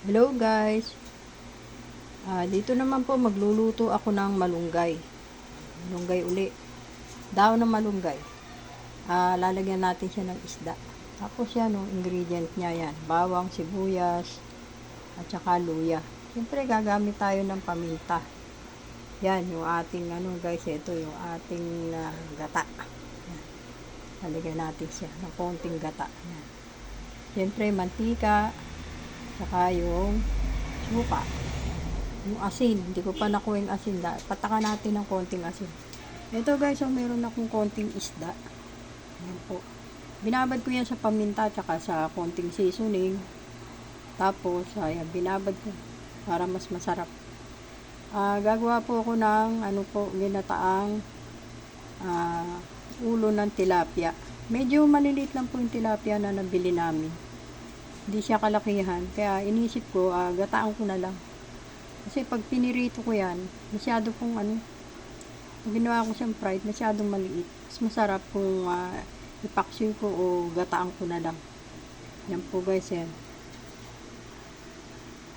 Hello guys. Ah, dito naman po magluluto ako ng malunggay. Malunggay uli. Daw ng malunggay. Ah, lalagyan natin siya ng isda. Tapos yan, oh, ingredient niya yan. Bawang, sibuyas, at saka luya. Siyempre, gagamit tayo ng paminta. Yan, yung ating, ano guys, ito yung ating ah, gata. Yan. Lalagyan natin siya ng konting gata. Yan. Siyempre, mantika, saka yung suka. Yung asin, hindi ko pa nakuha yung asin. Pataka natin ng konting asin. Ito guys, oh, meron akong konting isda. Yan po. Binabad ko yan sa paminta tsaka sa konting seasoning. Tapos, ayan, binabad ko para mas masarap. Ah, gagawa po ako ng ano po, ginataang ah, ulo ng tilapia. Medyo maliliit lang po yung tilapia na nabili namin. Hindi siya kalakihan. Kaya inisip ko, ah, gataan ko na lang. Kasi pag pinirito ko yan, masyado pong ano, pag ginawa ko siyang fried, masyadong maliit. Mas masarap kung uh, ipaksiw ko o gataan ko na lang. Yan po guys, yan.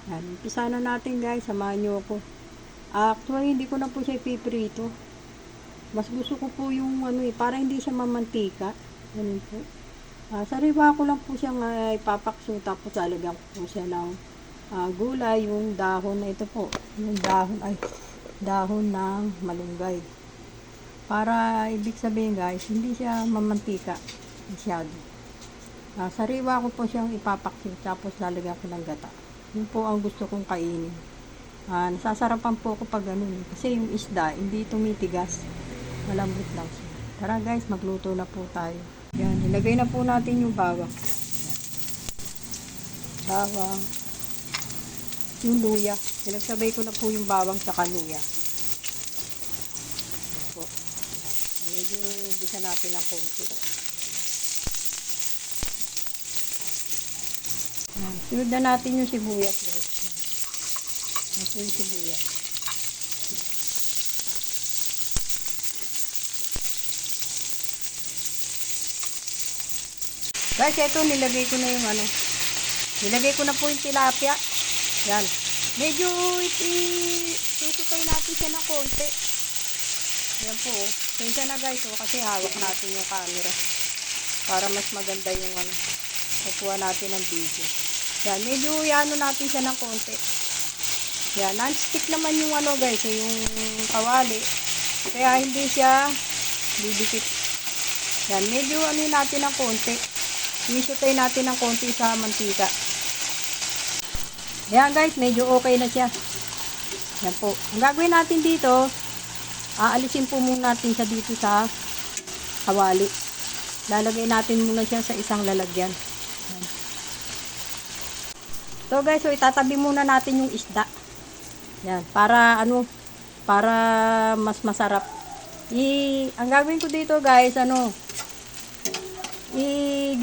Yan, umpisa na natin guys, samahan nyo ako. Actually, hindi ko na po siya ipiprito. Mas gusto ko po yung ano eh, para hindi siya mamantika. Ganun po. Ah, sariwa ko lang po siyang uh, ipapakso tapos lalagyan ko po siya ng ah, gulay, yung dahon na ito po. Yung dahon, ay, dahon ng malunggay. Para ibig sabihin guys, hindi siya mamantika masyado. Ah, sariwa ko po siyang ipapakso tapos lalagyan ko ng gata. Yun po ang gusto kong kainin. Ah, nasasarapan po ako pag ganun. Kasi yung isda, hindi tumitigas. Malambot lang siya. Tara guys, magluto na po tayo. Yan, ilagay na po natin yung bawang. Bawang. Yung luya. Pinagsabay ko na po yung bawang sa luya. Yan po. Medyo bisa natin ng konti. Yan. Sunod na natin yung sibuyas guys. Yan po yung sibuyas. Guys, ito nilagay ko na yung ano. Nilagay ko na po yung tilapia. Yan. Medyo isusutay natin siya ng konti. Yan po. Oh. Pasensya na guys, oh, kasi hawak natin yung camera. Para mas maganda yung ano. Kukuha natin ng video. Yan, medyo yano natin siya ng konti. Yan, non-stick naman yung ano guys, eh, yung kawali. Kaya hindi siya didikit. Yan, medyo ano natin ng konti. Isutay natin ng konti sa mantika. Ayan guys, medyo okay na siya. Yan po. Ang gagawin natin dito, aalisin po muna natin siya dito sa kawali. Lalagay natin muna siya sa isang lalagyan. Yan. So guys, so itatabi muna natin yung isda. Yan, para ano, para mas masarap. I, ang gagawin ko dito guys, ano,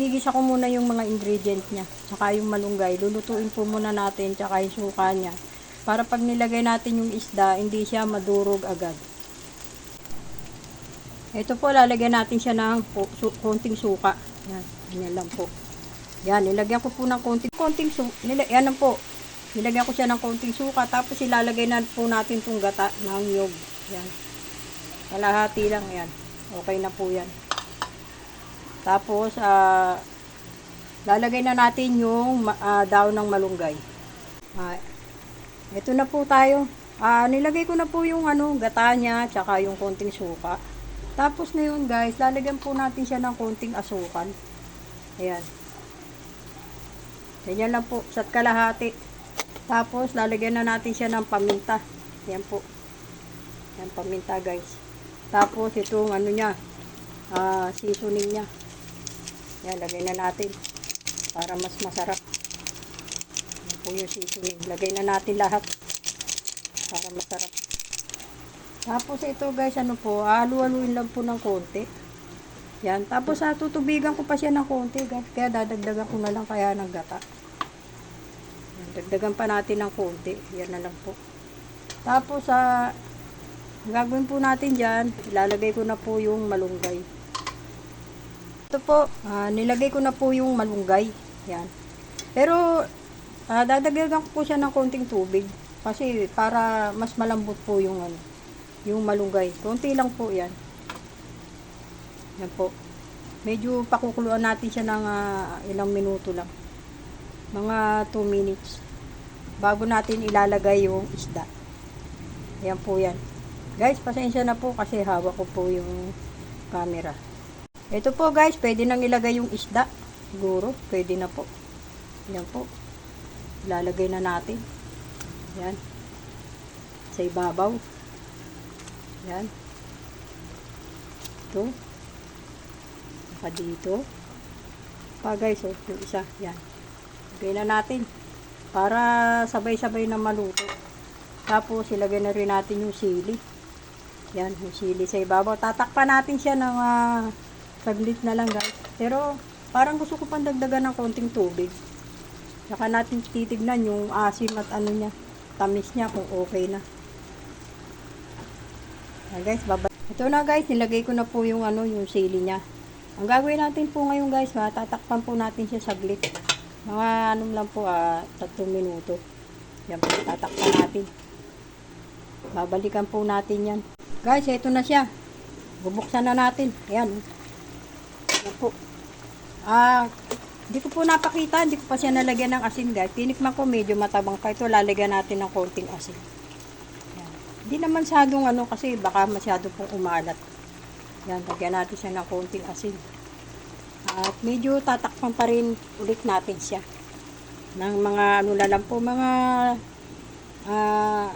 igigisa ko muna yung mga ingredient niya. Tsaka yung malunggay. Lulutuin po muna natin. Tsaka yung suka niya. Para pag nilagay natin yung isda, hindi siya madurog agad. Ito po, lalagyan natin siya ng po, su, konting suka. Yan, ganyan lang po. Yan, nilagyan ko po ng konting, konting suka. Yan lang po. Nilagyan ko siya ng konting suka. Tapos ilalagay na po natin itong gata ng nyog. Yan. Kalahati lang yan. Okay na po yan. Tapos, ah, lalagay na natin yung ah, daon ng malunggay. Ah, ito na po tayo. Ah, nilagay ko na po yung ano, gata niya, tsaka yung konting suka. Tapos ngayon guys, lalagyan po natin siya ng konting asukal. Ayan. Ganyan lang po, sa kalahati. Tapos, lalagyan na natin siya ng paminta. Ayan po. Ayan, paminta guys. Tapos, itong ano niya, ah, seasoning niya. Yan, lagay na natin. Para mas masarap. Yan po yung seasoning. Lagay na natin lahat. Para masarap. Tapos ito guys, ano po, alu-aluin lang po ng konti. Yan. Tapos ah, tutubigan ko pa siya ng konti. guys. Kaya dadagdagan ko na lang kaya ng gata. Yan, dagdagan pa natin ng konti. Yan na lang po. Tapos ah, gagawin po natin dyan, ilalagay ko na po yung malunggay. Ito po, ah, nilagay ko na po yung malunggay. Yan. Pero, Ah, dadagdagan ko po siya ng konting tubig. Kasi para mas malambot po yung ano, yung malunggay. Konti lang po yan. Yan po. Medyo pakukuluan natin siya ng ah, ilang minuto lang. Mga 2 minutes. Bago natin ilalagay yung isda. Yan po yan. Guys, pasensya na po kasi hawak ko po yung camera. Ito po guys, pwede nang ilagay yung isda. Siguro, pwede na po. Yan po. Ilalagay na natin. Yan. Sa ibabaw. Yan. Ito. Saka dito. Pa guys, oh, yung isa. Yan. Lagay na natin. Para sabay-sabay na maluto. Tapos, ilagay na rin natin yung sili. Yan, yung sili sa ibabaw. Tatakpan natin siya ng ah, saglit na lang guys. Pero, parang gusto ko pang dagdagan ng konting tubig. Saka natin titignan yung asim at ano niya, tamis niya kung okay na. Ayan guys, baba. Ito na guys, nilagay ko na po yung ano, yung sili niya. Ang gagawin natin po ngayon guys, ha, tatakpan po natin siya saglit. Mga ano lang po, ah, tatlong minuto. Yan po, tatakpan natin. Babalikan po natin yan. Guys, ito na siya. Bubuksan na natin. Ayan. Po. Ah, hindi ko po napakita, hindi ko pa siya nalagyan ng asin guys. Tinikman ko medyo matabang pa ito, lalagyan natin ng konting asin. Yan. Hindi naman masyadong ano kasi baka masyado pong umalat. Yan, lagyan natin siya ng konting asin. At medyo tatakpan pa rin ulit natin siya. Ng mga ano na lang po, mga ah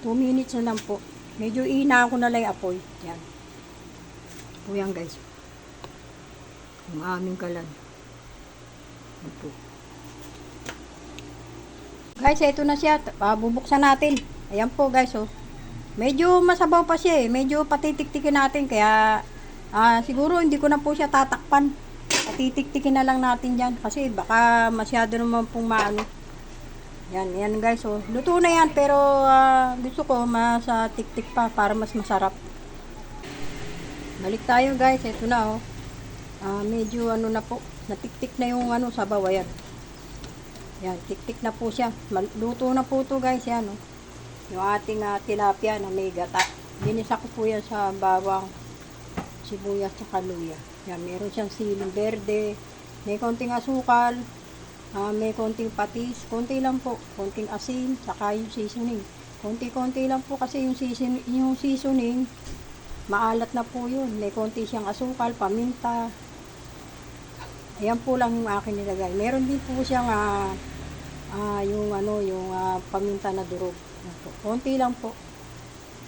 2 minutes na lang po. Medyo ina ko na lang apoy. Yan. Yan guys. Yung aming kalan. Po. Guys, ito na siya. Uh, bubuksan natin. Ayan po guys. Oh. Medyo masabaw pa siya eh. Medyo patitiktikin natin. Kaya ah, siguro hindi ko na po siya tatakpan. Patitiktikin na lang natin yan. Kasi baka masyado naman pong maano. Yan, yan guys. Oh. Luto na yan. Pero ah, gusto ko mas ah, tiktik pa para mas masarap. Balik tayo guys. Ito na oh. Ah, medyo ano na po. Natiktik na yung ano sabaw. Ayan. Yan, tiktik na po siya. Luto na po to guys. Yan oh. Yung ating ah, tilapia na may gata. Ginisa ko po yan sa bawang sibuyas at luya. Yan, meron siyang siling berde. May konting asukal. Ah, may konting patis, konti lang po, konting asin, saka yung seasoning. Konti-konti lang po kasi yung seasoning, yung seasoning, maalat na po yun. May konti siyang asukal, paminta. Ayan po lang yung akin nilagay. Meron din po siyang ah, ah, yung ano, yung ah, paminta na durog. Konti lang po.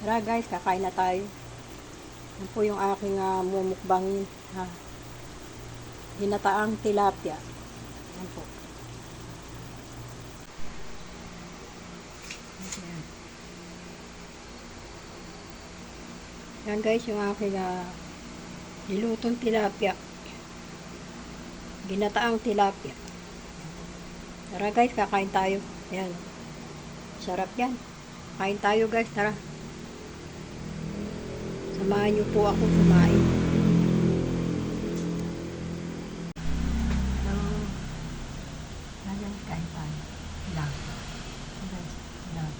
Tara guys, kakain na tayo. Yan po yung aking uh, mumukbangin. Ha. Ginataang tilapia. Yan po. Yan guys, yung aking uh, nilutong tilapia. Ginataang tilapia. Tara guys, kakain tayo. Yan. Sarap yan. Kain tayo guys, tara. Samahan niyo po ako kumain. So, ngayon kain tayo. Lang. Guys, lang.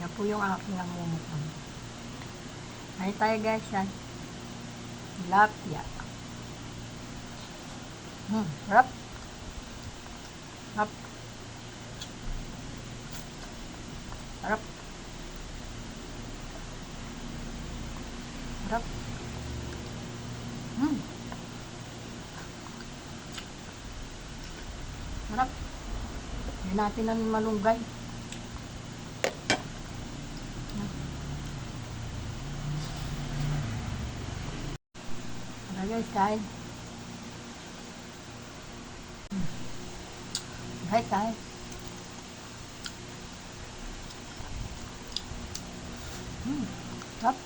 Yan po yung aking namumukhan. Kain tayo guys, yan. Tilapia. Hmm, sarap. Sarap. Sarap. Sarap. Hmm. Sarap. Hindi natin ang malunggay. Tara guys, kain. Hmm. Kain, kain. Hmm, sarap.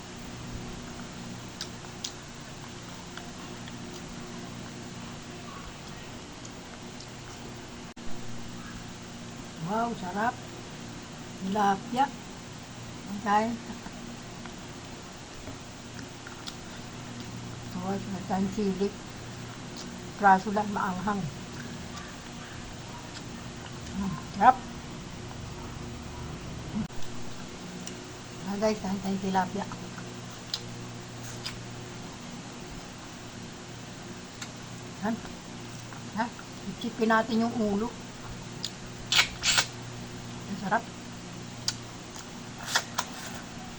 Wow, sarap. Tilapia. Ang kain. Wow, masang sili. praso lang maanghang. Mm, Sarap. Ah guys, kain tayong tilapia. Yan. Ha? Isipin natin yung ulo. Sarap.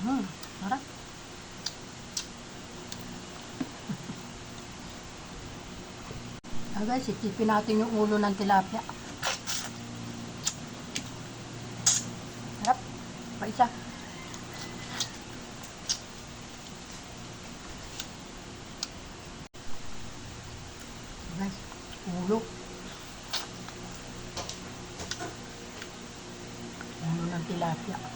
Hmm, sarap. Ah guys, isipin natin yung ulo ng tilapia. Sarap. Pa isa. Guys, ulo. Ulo ng tilapia.